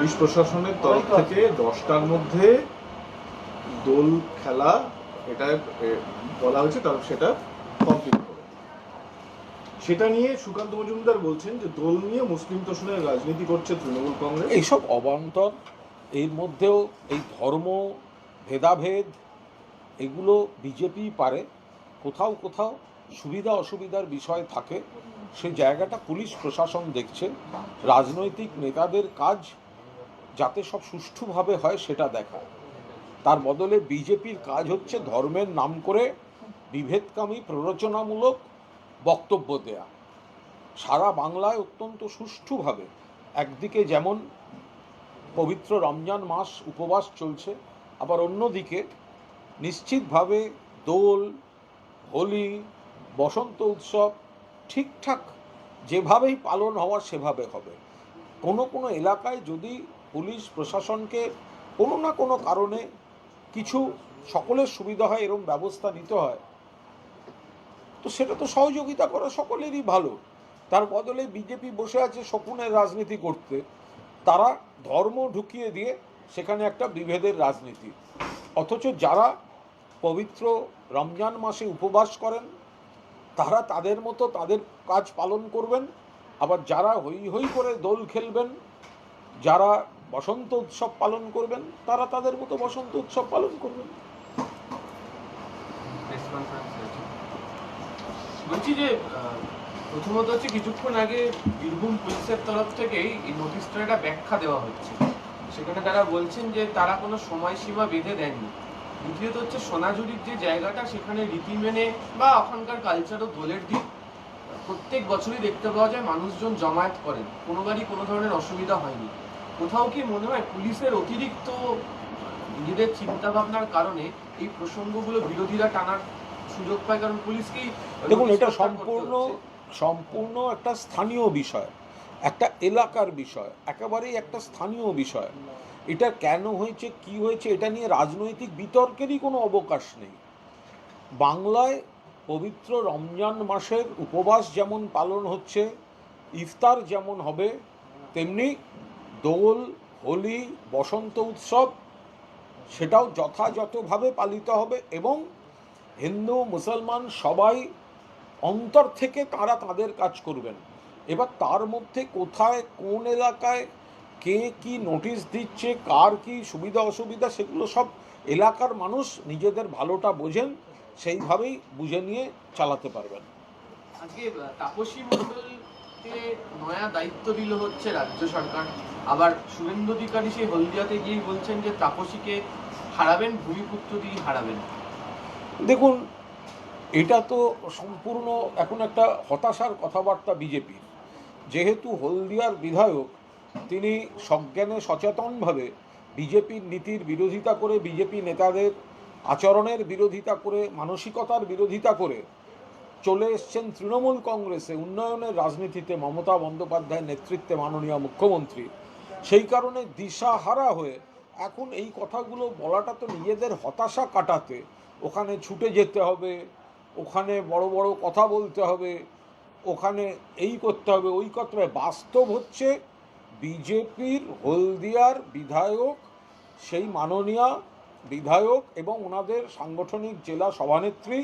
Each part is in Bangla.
পুলিশ প্রশাসনের তরফ থেকে দশটার মধ্যে দোল খেলা, এটা বলা হয়েছে, তার সেটা কমপ্লিট করে সেটা নিয়ে সুকান্ত মজুমদার বলছেন যে দোল নিয়ে মুসলিম তোষণের রাজনীতি করছে তৃণমূল কংগ্রেস। এইসব অবান্তর, এর মধ্যেও এই ধর্ম, ভেদাভেদ, এগুলো বিজেপি পারে। কোথাও কোথাও সুবিধা অসুবিধার বিষয় থাকে। সে জায়গাটা পুলিশ প্রশাসন দেখছে। রাজনৈতিক নেতাদের কাজ যাতে সব সুষ্ঠুভাবে হয় সেটা দেখা। তার বদলে বিজেপির কাজ হচ্ছে ধর্মের নাম করে বিভেদকামী, প্ররোচনামূলক বক্তব্য দেয়া। সারা বাংলায় অত্যন্ত সুষ্ঠুভাবে। একদিকে যেমন পবিত্র রমজান মাস উপবাস চলছে, আবার অন্যদিকে নিশ্চিতভাবে দোল, হোলি, বসন্ত উৎসব ঠিকঠাক যেভাবেই পালন হওয়ার সেভাবে হবে। কোনো কোনো এলাকায় যদি পুলিশ প্রশাসনকে কোনো না কোনো কারণে কিছু সকলের সুবিধা হয় এরকম ব্যবস্থা নিতে হয়। তো সেটা তো সহযোগিতা করা সকলেরই ভালো। তার বদলে বিজেপি বসে আছে শকুনের রাজনীতি করতে। তারা ধর্ম ঢুকিয়ে দিয়ে সেখানে একটা বিভেদের রাজনীতি। অথচ যারা পবিত্র রমজান মাসে উপবাস করেন, তারা তাদের মতো তাদের কাজ পালন করবেন। আবার যারা হই হই করে দোল খেলবেন, যারা বসন্ত উৎসব পালন করবেন, তারা তাদের মতো বসন্ত উৎসব পালন করবেন। বলছি যে প্রথমত হচ্ছে কিছুক্ষণ আগে বীরভূম পুলিশের তরফ থেকেই এই নোটিশটা একটা ব্যাখ্যা দেওয়া হচ্ছে। সেখানে তারা বলছেন যে, তারা কোনো সময়সীমা বেঁধে দেননি। দ্বিতীয়ত হচ্ছে সোনাঝুরির যে জায়গাটা, সেখানে রীতি মেনে বা ওখানকার কালচার ও দোলের দিক, প্রত্যেক বছরই দেখতে পাওয়া যায় মানুষজন জমায়েত করেন। কোনোবারই কোনো ধরনের অসুবিধা হয়নি। কোথাও কি মনে হয় পুলিশের অতিরিক্ত নিজেদের চিন্তা ভাবনার কারণে এই প্রসঙ্গগুলো বিরোধীরা টানার সুযোগ পায়? কারণ পুলিশকেই দেখুন এটা সম্পূর্ণ সম্পূর্ণ একটা স্থানীয় বিষয় একটা এলাকার বিষয় একেবারেই একটা স্থানীয় বিষয়। এটা কেন হয়েছে কি হয়েছে এটা নিয়ে রাজনৈতিক বিতর্কেরই কোনো অবকাশ নেই। বাংলায় পবিত্র রমজান মাসের উপবাস যেমন পালন হচ্ছে ইফতার যেমন হবে তেমনি দোল, হোলি, বসন্ত উৎসব সেটাও যথাযথভাবে পালিত হবে এবং হিন্দু, মুসলমান সবাই অন্তর থেকে তারা তাদের কাজ করবেন। এবার তার মধ্যে কোথায়, কোন এলাকায়, কে কি নোটিশ দিচ্ছে, কার কি সুবিধা, অসুবিধা, সেগুলো সব এলাকার মানুষ নিজেদের ভালোটা বোঝেন, সেইভাবেই বুঝে নিয়ে চালাতে পারবেন। আজকে তাপসী মণ্ডলকে নয়া দায়িত্ব দিল হচ্ছে রাজ্য সরকার। আবার শুভেন্দু অধিকারী সেই হলদিয়াতে গিয়ে বলছেন যে তাপসীকে হারাবেন, ভূমিপুত্র দিয়ে হারাবেন। দেখুন, এটা তো সম্পূর্ণ এখন একটা হতাশার কথাবার্তা বিজেপির। যেহেতু হলদিয়ার বিধায়ক, তিনি সজ্ঞানে সচেতনভাবে বিজেপির নীতির বিরোধিতা করে, বিজেপি নেতাদের আচরণের বিরোধিতা করে, মানসিকতার বিরোধিতা করে চলে এসছেন তৃণমূল কংগ্রেসে উন্নয়নের রাজনীতিতে মমতা বন্দ্যোপাধ্যায়ের নেতৃত্বে মাননীয় মুখ্যমন্ত্রী। সেই কারণে দিশাহারা হয়ে এখন এই কথাগুলো বলাটা তো নিজেদের হতাশা কাটাতে। ওখানে ছুটে যেতে হবে, ওখানে বড় বড় কথা বলতে হবে, ওখানে এই করতে হবে, ওই করতে হবে। বাস্তব হচ্ছে বিজেপির হলদিয়ার বিধায়ক, সেই মাননীয় বিধায়ক এবং ওনাদের সাংগঠনিক জেলা সভানেত্রী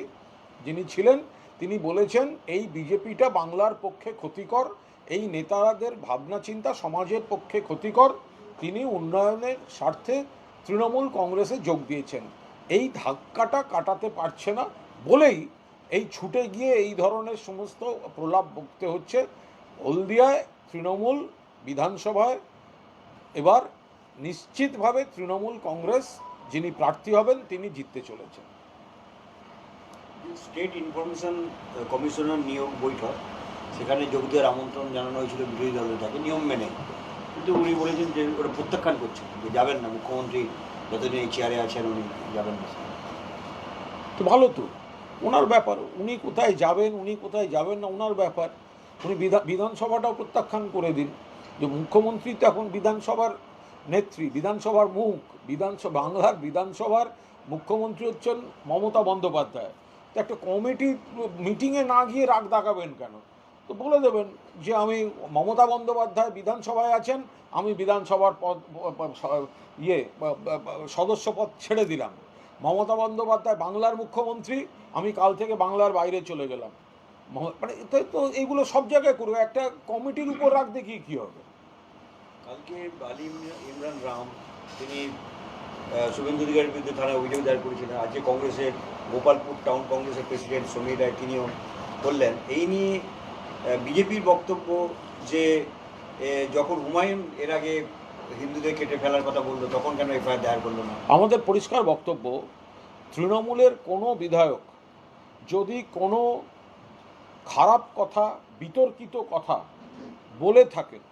যিনি ছিলেন তিনি বলেছেন, এই বিজেপিটা বাংলার পক্ষে ক্ষতিকর, এই নেতাদের ভাবনা চিন্তা সমাজের পক্ষে ক্ষতিকর। তিনি উন্নয়নের স্বার্থে তৃণমূল কংগ্রেসে যোগ দিয়েছেন। এই ধাক্কাটা কাটাতে পারছে না বলেই এই ছুটে গিয়ে এই ধরনের সমস্ত প্রলাপ বকতে হচ্ছে। হলদিয়ায় তৃণমূল বিধানসভায় এবার নিশ্চিতভাবে তৃণমূল কংগ্রেস যিনি প্রার্থী হবেন, তিনি জিততে চলেছেন। স্টেট ইনফরমেশন কমিশনার নিয়োগ বৈঠক। সেখানে যোগ দেওয়ার আমন্ত্রণ জানানো হয়েছিল বিরোধী দলের তাকে, নিয়ম মেনে। কিন্তু উনি বলেছেন যে ওটা প্রত্যাখ্যান করছেন যে যাবেন না, মুখ্যমন্ত্রী যতদিন এই চেয়ারে আছেন উনি যাবেন না। তো ভালো তো। ওনার ব্যাপার, উনি কোথায় যাবেন, উনি কোথায় যাবেন না, ওনার ব্যাপার। উনি বিধা, বিধানসভাটাও প্রত্যাখ্যান করে দিন। যে মুখ্যমন্ত্রী তো এখন বিধানসভার নেত্রী, বিধানসভার মুখ বিধানসভা বাংলার বিধানসভার মুখ্যমন্ত্রী হচ্ছেন মমতা বন্দ্যোপাধ্যায়। তো একটা কমিটি মিটিংয়ে না গিয়ে রাগ দেখাবেন কেন? তো বলে দেবেন যে আমি মমতা বন্দ্যোপাধ্যায় বিধানসভায় আছেন, আমি বিধানসভার পদ ইয়ে সদস্য পদ ছেড়ে দিলাম। মমতা বন্দ্যোপাধ্যায় বাংলার মুখ্যমন্ত্রী, আমি কাল থেকে বাংলার বাইরে চলে গেলাম। মানে তো এইগুলো সব জায়গায় করবে, একটা কমিটির উপর রাখতে কি কী হবে? কালকে ইমরা- ইমরান রাম, তিনি শুভেন্দু অধিকারীর বিরুদ্ধে থানায় অভিযোগ দায়ের করেছিলেন আজকে কংগ্রেসের গোপালপুর টাউন কংগ্রেসের প্রেসিডেন্ট সমীর রায়, তিনিও বললেন। এই নিয়ে বিজেপির বক্তব্য যে যখন হুমায়ুন এর আগে হিন্দুদের কেটে ফেলার কথা বলল, তখন কেন এফআইআর দায়ের করল না? আমাদের পরিষ্কার বক্তব্য, তৃণমূলের কোনো বিধায়ক যদি কোনো খারাপ কথা, বিতর্কিত কথা বলে থাকেন,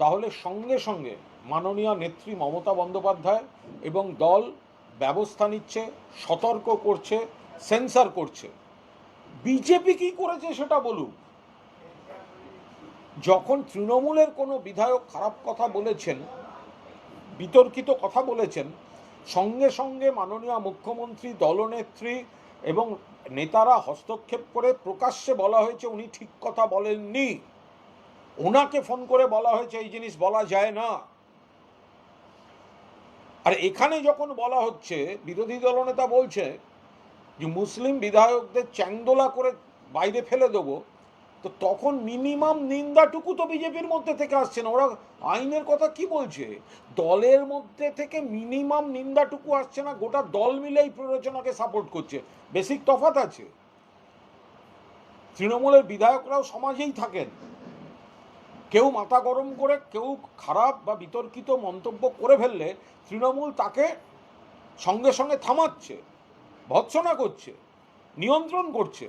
তাহলে সঙ্গে সঙ্গে মাননীয় নেত্রী মমতা বন্দ্যোপাধ্যায় এবং দল ব্যবস্থা নিচ্ছে, সতর্ক করছে, সেন্সার করছে। বিজেপি কি করেছে সেটা বলুক যখন তৃণমূলের কোনো বিধায়ক খারাপ কথা বলেছেন, বিতর্কিত কথা বলেছেন, সঙ্গে সঙ্গে মাননীয় মুখ্যমন্ত্রী, দলনেত্রী এবং নেতারা হস্তক্ষেপ করে প্রকাশ্যে বলা হয়েছে, উনি ঠিক কথা বলেননি। ওনাকে ফোন করে বলা হয়েছে, এই জিনিস বলা যায় না। আর এখানে যখন বলা হচ্ছে, বিরোধী দলনেতা বলছে যে মুসলিম বিধায়কদের চ্যাংদোলা করে বাইরে ফেলে দেবো, তো তখন মিনিমাম নিন্দাটুকু তো বিজেপির মধ্যে থেকে আসছে না। ওরা আইনের কথা কি বলছে? দলের মধ্যে থেকে মিনিমাম নিন্দাটুকু আসছে না, গোটা দল মিলে এই প্ররোচনাকে সাপোর্ট করছে। বেসিক তফাত আছে। তৃণমূলের বিধায়করাও সমাজেই থাকেন। কেউ মাথা গরম করে, কেউ খারাপ বা বিতর্কিত মন্তব্য করে ফেললে তৃণমূল তাকে সঙ্গে সঙ্গে থামাচ্ছে, ভৎসনা করছে, নিয়ন্ত্রণ করছে।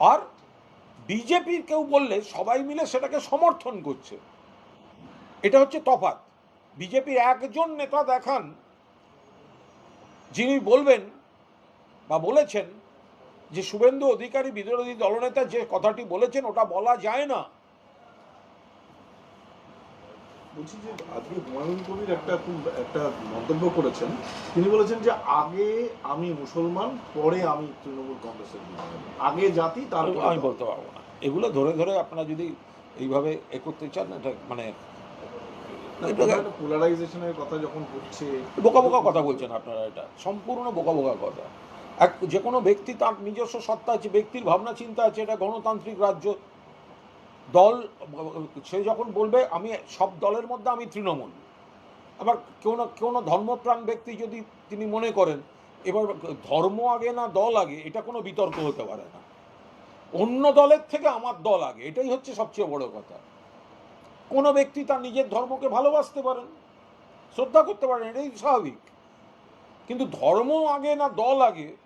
আর বিজেপির কেউ বললে সবাই মিলে সেটাকে সমর্থন করছে। এটা হচ্ছে তফাৎ। বিজেপির একজন নেতা দেখান, যিনি বলবেন বা বলেছেন যে, শুভেন্দু অধিকারী বিরোধী দলনেতা যে কথাটি বলেছেন, ওটা বলা যায় না। বলছি যে আজকে হুমায়ুন কবির একটা খুব একটা মন্তব্য করেছেন। তিনি বলেছেন যে আগে আমি মুসলমান পরে আমি তৃণমূল কংগ্রেসের আগে জাতি তারপর আমি বলতে পারব না। এগুলো ধরে ধরে আপনারা যদি এইভাবে এ করতে চান এটা মানে পোলারাইজেশনের কথা যখন হচ্ছে বোকা বোকা কথা বলছেন আপনারা এটা। সম্পূর্ণ বোকা বোকা কথা। এক যে কোনো ব্যক্তি তার নিজস্ব সত্তা আছে ব্যক্তির ভাবনা চিন্তা আছে এটা গণতান্ত্রিক রাজ্য দল, সে যখন বলবে, আমি, সব দলের মধ্যে আমি তৃণমূল। আবার কেউ না কেউ না ধর্মপ্রাণ ব্যক্তি যদি তিনি মনে করেন, এবার ধর্ম আগে না দল আগে, এটা কোনো বিতর্ক হতে পারে না। অন্য দলের থেকে আমার দল আগে, এটাই হচ্ছে সবচেয়ে বড় কথা। কোনো ব্যক্তি তার নিজের ধর্মকে ভালোবাসতে পারেন, শ্রদ্ধা করতে পারেন, এটাই স্বাভাবিক। কিন্তু ধর্ম আগে না দল আগে,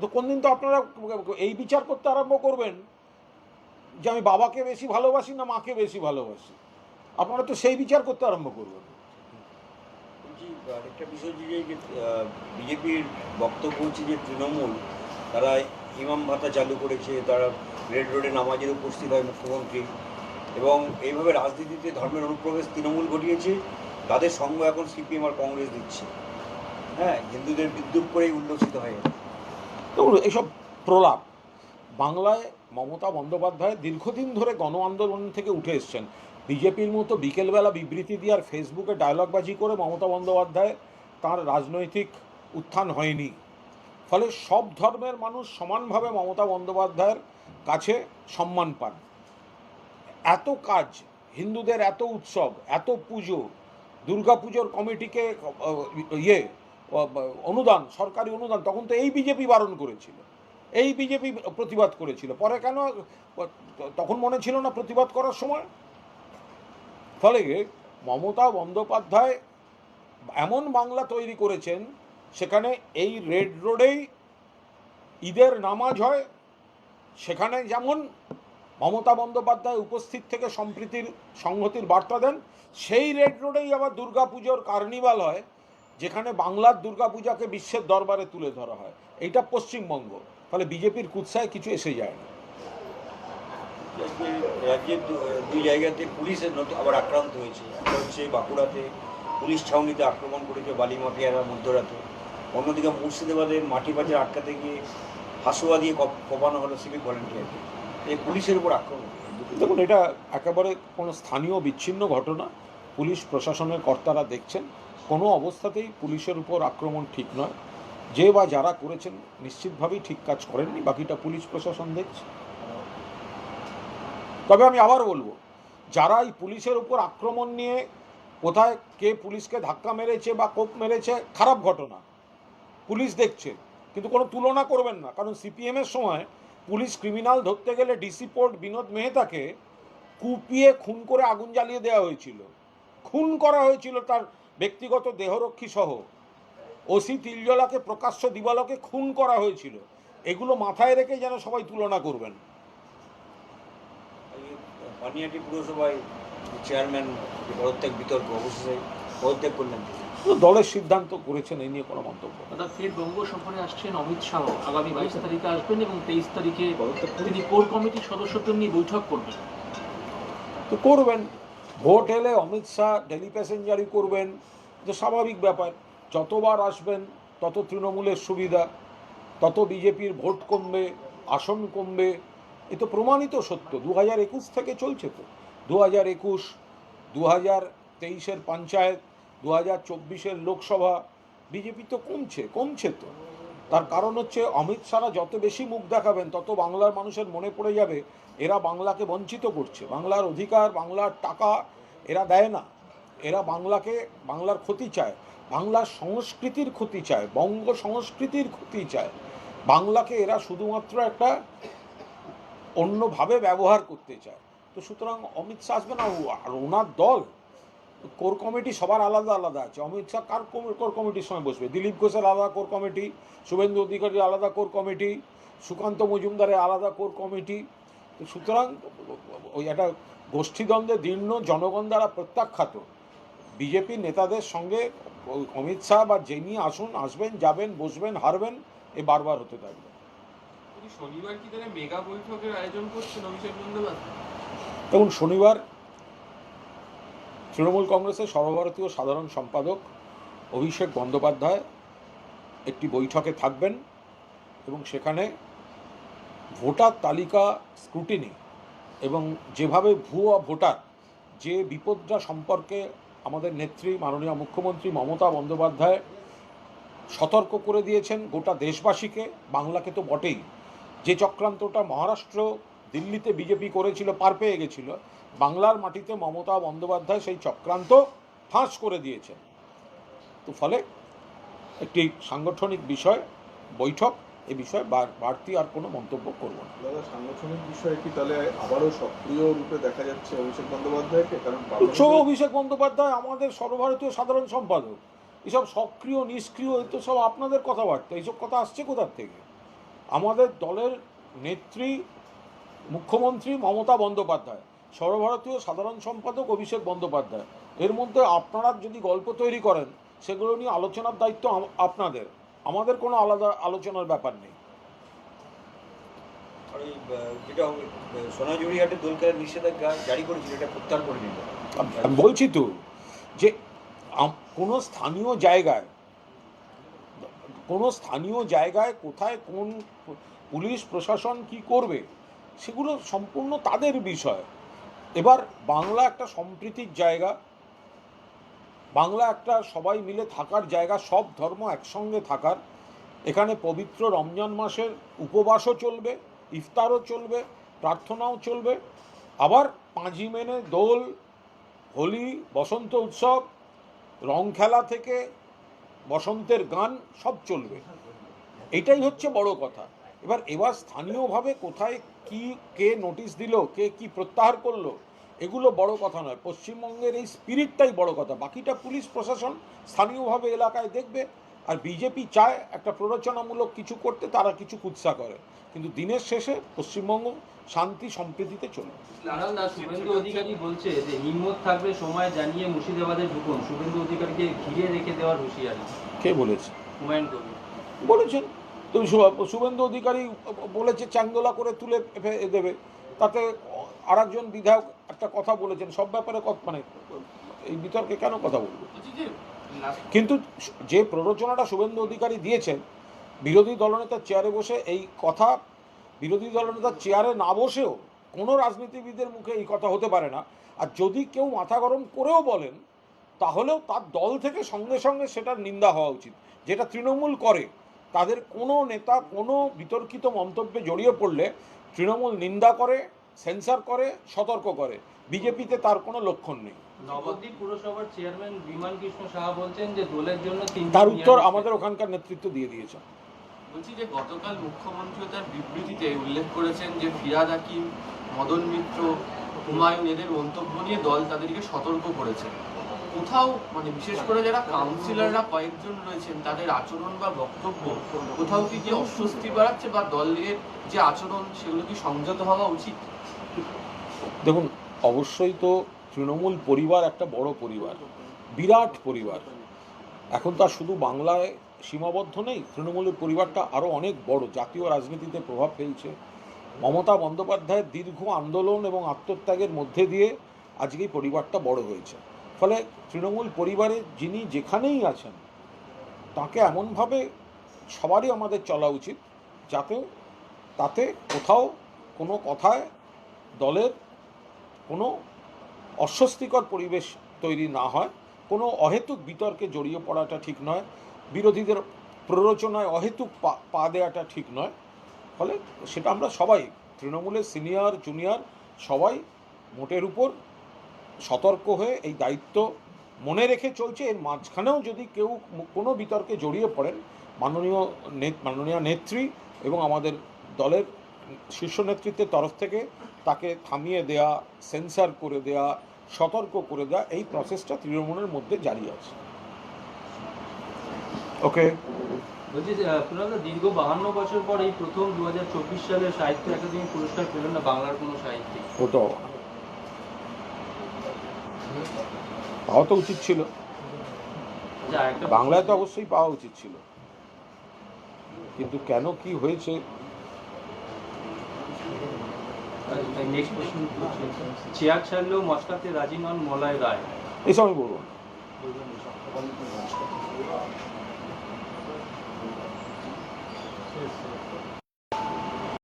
তো কোনদিন তো আপনারা এই বিচার করতে আরম্ভ করবেন যে আমি বাবাকে বেশি ভালোবাসি না মাকে বেশি ভালোবাসি। আপনারা তো সেই বিচার করতে আরম্ভ করবেন। আরেকটা বিষয় যে বিজেপির বক্তব্য হচ্ছে যে তৃণমূল তারা ইমাম ভাতা চালু করেছে তারা রেড রোডে নামাজের উপস্থিত হয় মুখ্যমন্ত্রী। এবং এইভাবে রাজনীতিতে ধর্মের অনুপ্রবেশ তৃণমূল ঘটিয়েছে তাদের সঙ্গ এখন সিপিএম আর কংগ্রেস দিচ্ছে। হ্যাঁ হিন্দুদের বিদ্রুপ করেই উল্লসিত হয়ে। তো এইসব প্রলাপ বাংলায় মমতা বন্দ্যোপাধ্যায় দীর্ঘদিন ধরে গণ আন্দোলন থেকে উঠে এসছেন। বিজেপির মতো বিকেলবেলা বিবৃতি দিয়ে আর ফেসবুকে ডায়লগবাজি করে মমতা বন্দ্যোপাধ্যায় তার রাজনৈতিক উত্থান হয়নি। ফলে সব ধর্মের মানুষ সমানভাবে মমতা বন্দ্যোপাধ্যায়ের কাছে সম্মান পান। এত কাজ, হিন্দুদের এত উৎসব, এত পুজো, দুর্গাপুজোর কমিটিকে ইয়ে অনুদান, সরকারি অনুদান, তখন তো এই বিজেপি বারণ করেছিল। এই বিজেপি প্রতিবাদ করেছিল। পরে কেন? তখন মনে ছিল না প্রতিবাদ করার সময়। ফলে মমতা বন্দ্যোপাধ্যায় এমন বাংলা তৈরি করেছেন, সেখানে এই রেড রোডেই ঈদের নামাজ হয়। সেখানে যেমন মমতা বন্দ্যোপাধ্যায় উপস্থিত থেকে সম্প্রীতির, সংহতির বার্তা দেন, সেই রেড রোডেই আবার দুর্গাপুজোর কার্নিভাল হয়, যেখানে বাংলার দুর্গাপূজাকে বিশ্বের দরবারে তুলে ধরা হয়। এইটা পশ্চিমবঙ্গ। ফলে বিজেপির কুৎসায় কিছু এসে যায় না। রাজ্যের দুই জায়গাতে পুলিশের আবার আক্রান্ত হয়েছে। একটা হচ্ছে বাঁকুড়াতে পুলিশ ছাউনিতে আক্রমণ করেছে বালিমাফিয়ারা মধ্যরাতে। অন্যদিকে মুর্শিদাবাদের মাটি বাজার আটকাতে গিয়ে হাসুয়া দিয়ে কপ- কোপানো হলো সিভিক ভলেন্টিয়ারকে এই পুলিশের উপর আক্রমণ। দেখুন এটা একেবারে কোনো স্থানীয় বিচ্ছিন্ন ঘটনা। পুলিশ প্রশাসনের কর্তারা দেখছেন কোনো অবস্থাতেই পুলিশের উপর আক্রমণ ঠিক নয়। যে বা যারা করেছেন নিশ্চিতভাবেই ঠিক কাজ করেননি, বাকিটা পুলিশ প্রশাসন দেখছে। তবে আমি আবার বলব যারা এই পুলিশের উপর আক্রমণ নিয়ে কোথায় কে পুলিশকে ধাক্কা মেরেছে বা কোপ মেরেছে, খারাপ ঘটনা। পুলিশ দেখছে, কিন্তু কোনো তুলনা করবেন না। কারণ সিপিএমের সময় পুলিশ ক্রিমিনাল ধরতে গেলে ডিসি পোর্ট বিনোদ মেহতাকে কুপিয়ে খুন করে আগুন জ্বালিয়ে দেওয়া হয়েছিল। খুন করা হয়েছিল তার ব্যক্তিগত দেহরক্ষী সহ। ওসি তিলজলাকে প্রকাশ্য দিবালকে খুন করা হয়েছিল। এগুলো মাথায় রেখে যেন সবাই তুলনা করবেন। এই পুরসভায় চেয়ারম্যান পদত্যাগ বিতর্ক অবশেষে পদত্যাগ করলেন দলের সিদ্ধান্ত করেছেন এই নিয়ে কোনো মন্তব্য। দাদা ফের বঙ্গ সফরে আসছেন অমিত শাহ। আগামী বাইশ তারিখে আসবেন এবং তেইশ তারিখে। তিনি কোর কমিটির সদস্যদের নিয়ে বৈঠক করবেন। তো করবেন। ভোট এলে অমিত শাহ ডেলি প্যাসেঞ্জারই করবেন। তো স্বাভাবিক ব্যাপার। যতবার আসবেন, তত তৃণমূলের সুবিধা, তত বিজেপির ভোট কমবে, আসন কমবে। এ তো প্রমাণিত সত্য দু হাজার একুশ থেকে চলছে তো। দু হাজার একুশ দু হাজার তেইশের পঞ্চায়েত দু হাজার চব্বিশের লোকসভা, বিজেপি তো কমছে কমছে তো। তার কারণ হচ্ছে অমিত শাহরা যত বেশি মুখ দেখাবেন, তত বাংলার মানুষের মনে পড়ে যাবে, এরা বাংলাকে বঞ্চিত করছে। বাংলার অধিকার, বাংলার টাকা, এরা দেয় না। এরা বাংলাকে, বাংলার ক্ষতি চায়। বাংলার সংস্কৃতির ক্ষতি চায়, বঙ্গ সংস্কৃতির ক্ষতি চায়। বাংলাকে এরা শুধুমাত্র একটা অন্যভাবে ব্যবহার করতে চায়। তো সুতরাং অমিত শাহ আসবে না আর ওনার দল, কোর কমিটি সবার আলাদা আলাদা আছে। অমিত শাহ কার কোর- কমিটির সময় বসবে? দিলীপ ঘোষের আলাদা কোর কমিটি, শুভেন্দু অধিকারীর আলাদা কোর কমিটি, সুকান্ত মজুমদারের আলাদা কোর কমিটি। সুতরাং ওই একটা গোষ্ঠীদ্বন্দ্বে দীর্ণ জনগণ দ্বারা প্রত্যাখ্যাত। বিজেপি নেতাদের সঙ্গে অমিত শাহ বা যিনি আসুন আসবেন যাবেন বসবেন হারবেন এ বারবার হতে থাকবে। তিনি শনিবার কি তারা মেগা বৈঠকের আয়োজন করছেন অভিষেক বন্দ্যোপাধ্যায়? দেখুন শনিবার তৃণমূল কংগ্রেসের সর্বভারতীয় সাধারণ সম্পাদক অভিষেক বন্দ্যোপাধ্যায় একটি বৈঠকে থাকবেন এবং সেখানে ভোটার তালিকা স্ক্রুটিনি এবং যেভাবে ভুয়া ভোটার যে বিপদটা সম্পর্কে আমাদের নেত্রী মাননীয় মুখ্যমন্ত্রী মমতা বন্দ্যোপাধ্যায় সতর্ক করে দিয়েছেন গোটা দেশবাসীকে। বাংলাকে তো বটেই। যে চক্রান্তটা মহারাষ্ট্র, দিল্লিতে বিজেপি করেছিল, পার পেয়ে গেছিল, বাংলার মাটিতে মমতা বন্দ্যোপাধ্যায় সেই চক্রান্ত ফাঁস করে দিয়েছেন। তো ফলে একটি সাংগঠনিক বিষয়, বৈঠক এ বিষয়ে বাড়তি আর কোনো মন্তব্য করব না। দাদা সাংগঠনিক বিষয়ে কি তাহলে আবারও সক্রিয় রূপে দেখা যাচ্ছে অভিষেক বন্দ্যোপাধ্যায়কে? কারণ উৎসব অভিষেক বন্দ্যোপাধ্যায় আমাদের সর্বভারতীয় সাধারণ সম্পাদক। এসব সক্রিয় নিষ্ক্রিয় এ তো সব আপনাদের কথাবার্তা। এইসব কথা আসছে কোথার থেকে? আমাদের দলের নেত্রী মুখ্যমন্ত্রী মমতা বন্দ্যোপাধ্যায় সর্বভারতীয় সাধারণ সম্পাদক অভিষেক বন্দ্যোপাধ্যায়। এর মধ্যে আপনারা যদি গল্প তৈরি করেন সেগুলো নিয়ে আলোচনার দায়িত্ব আপনাদের। আমাদের কোনো আলাদা আলোচনার ব্যাপার নেই। যেটা আহ, সোনাঝুরিহাটে দোল খেলার নিষেধাজ্ঞা জারি করেছিল এটা প্রত্যাহার করে নিল। বলছি তো যে কোনো স্থানীয় জায়গায় কোনো স্থানীয় জায়গায় কোথায় কোন পুলিশ প্রশাসন কি করবে সেগুলো সম্পূর্ণ তাদের বিষয়। এবার বাংলা একটা সম্প্রীতির জায়গা বাংলা একটা সবাই মিলে থাকার জায়গা, সব ধর্ম একসঙ্গে থাকার। এখানে পবিত্র রমজান মাসের উপবাসও চলবে, ইফতারও চলবে, প্রার্থনাও চলবে। আবার পাঁজি মেনে দোল, হোলি, বসন্ত উৎসব, রং খেলা থেকে বসন্তের গান সব চলবে। এটাই হচ্ছে বড় কথা। এবার এবার স্থানীয়ভাবে কোথায় কি, কে নোটিশ দিল, কে কি প্রত্যাহার করল এগুলো বড় কথা নয়। পশ্চিমবঙ্গের এই স্পিরিটটাই বড় কথা। বাকিটা পুলিশ প্রশাসন স্থানীয়ভাবে এলাকায় দেখবে আর বিজেপি চায় একটা প্ররোচনামূলক কিছু করতে তারা কিছু কুৎসা করে। কিন্তু দিনের শেষে পশ্চিমবঙ্গ শান্তি সম্প্রীতিতে দাস শুভেন্দু অধিকারী বলছে যে হিম্মত থাকবে সময় জানিয়ে মুর্শিদাবাদে ঢুকুন। শুভেন্দু অধিকারীকে ঘিরে রেখে দেওয়ার হুঁশিয়ারি। কে বলেছে? হুমায়ুন কবির বলেছেন। তো শু- শুভেন্দু অধিকারী বলেছে চ্যাংদোলা করে তুলে দেবে। তাতে আর একজন বিধায়ক একটা কথা বলেছেন সব ব্যাপারে কত- মানে এই বিতর্কে কেন কথা বলব? কিন্তু যে প্ররোচনাটা শুভেন্দু অধিকারী দিয়েছেন বিরোধী দলনেতার চেয়ারে বসে এই কথা বিরোধী দলনেতার চেয়ারে না বসেও কোনো রাজনীতিবিদের মুখে এই কথা হতে পারে না। আর যদি কেউ মাথা গরম করেও বলেন তাহলেও তার দল থেকে সঙ্গে সঙ্গে সেটার নিন্দা হওয়া উচিত। যেটা তৃণমূল করে তাদের কোনো নেতা কোনো বিতর্কিত মন্তব্যে জড়িয়ে পড়লে তৃণমূল নিন্দা করে সেন্সার করে সতর্ক করে। বিজেপিতে তার কোনো লক্ষণ নেই। নবদ্বীপ পুরসভার চেয়ারম্যান বিমান কৃষ্ণ সাহা বলছেন যে দলের জন্য তার উত্তর আমাদের ওখানকার নেতৃত্ব দিয়ে দিয়েছে বলছি যে গতকাল মুখ্যমন্ত্রী তার বিবৃতিতে উল্লেখ করেছেন যে ফিরাদ হাকিম মদন মিত্র হুমায়ুন এদের মন্তব্য নিয়ে দল তাদেরকে সতর্ক করেছে। কোথাও মানে বিশেষ করে যারা কাউন্সিলররা কয়েকজন রয়েছেন তাদের আচরণ বা বক্তব্য কোথাও কি যে অস্বস্তি বাড়াচ্ছে বা দলের যে আচরণ সেগুলো কি সংযত হওয়া উচিত? দেখুন, অবশ্যই তো তৃণমূল পরিবার একটা বড় পরিবার, বিরাট পরিবার। এখন তো আর শুধু বাংলায় সীমাবদ্ধ নেই, তৃণমূলের পরিবারটা আরও অনেক বড়। জাতীয় রাজনীতিতে প্রভাব ফেলছে। মমতা বন্দ্যোপাধ্যায়ের দীর্ঘ আন্দোলন এবং আত্মত্যাগের মধ্যে দিয়ে আজকে এই পরিবারটা বড় হয়েছে। ফলে তৃণমূল পরিবারে যিনি যেখানেই আছেন, তাকে এমনভাবে সবারই আমাদের চলা উচিত, যাতে তাতে কোথাও কোনো কথায় দলের কোনো অস্বস্তিকর পরিবেশ তৈরি না হয়, কোনো অহেতুক বিতর্কে জড়িয়ে পড়াটা ঠিক নয়, বিরোধীদের প্ররোচনায় অহেতুক পা দেওয়াটা ঠিক নয়। ফলে সেটা আমরা সবাই, তৃণমূলের সিনিয়র, জুনিয়র, সবাই মোটের উপর সতর্ক হয়ে এই দায়িত্ব মনে রেখে চলছে। এর মাঝখানেও যদি কেউ কোনো বিতর্কে জড়িয়ে পড়েন, মাননীয় মাননীয় নেত্রী এবং আমাদের দলের শীর্ষ নেতৃত্বের তরফ থেকে তাকে থামিয়ে দেয়া সেন্সার করে দেয়া সতর্ক করে দেয়া এই প্রসেসটা তৃণমূলের মধ্যে জারি আছে। ওকে বলছি দীর্ঘ বাহান্ন বছর পর এই প্রথম দু সালে সাহিত্য একাডেমি পুরস্কার পেলেন না বাংলার কোনো সাহিত্যিক? ওটাও। পাওয়া তো উচিত ছিল। আচ্ছা, বাংলায় তো অবশ্যই পাওয়া উচিত ছিল। কিন্তু কেন কি হয়েছে চেয়ার ছাড়লেও মস্কাতে রাজি নন মলয় রায় এসব আমি বলব।